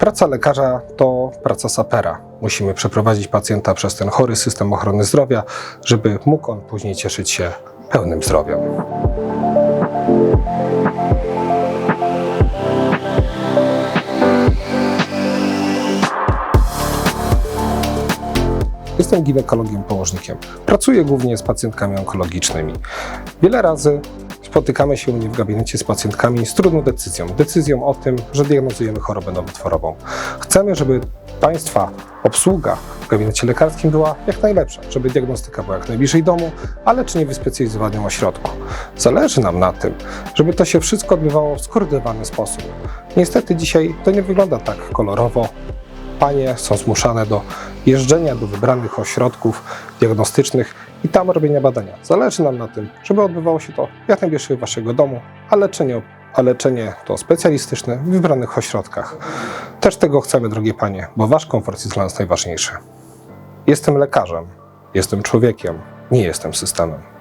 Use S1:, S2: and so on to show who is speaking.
S1: Praca lekarza to praca sapera. Musimy przeprowadzić pacjenta przez ten chory system ochrony zdrowia, żeby mógł on później cieszyć się pełnym zdrowiem. Jestem ginekologiem położnikiem. Pracuję głównie z pacjentkami onkologicznymi. Wiele razy spotykamy się u mnie w gabinecie z pacjentkami z trudną decyzją. Decyzją o tym, że diagnozujemy chorobę nowotworową. Chcemy, żeby Państwa obsługa w gabinecie lekarskim była jak najlepsza, żeby diagnostyka była jak najbliżej domu, a leczenie w wyspecjalizowanym ośrodku. Zależy nam na tym, żeby to się wszystko odbywało w skoordynowany sposób. Niestety dzisiaj to nie wygląda tak kolorowo, panie są zmuszane do jeżdżenia do wybranych ośrodków diagnostycznych i tam robienia badania. Zależy nam na tym, żeby odbywało się to jak najbliżej waszego domu, a leczenie, a leczenie to specjalistyczne w wybranych ośrodkach. Też tego chcemy, drogie panie, bo wasz komfort jest dla nas najważniejszy. Jestem lekarzem, jestem człowiekiem, nie jestem systemem.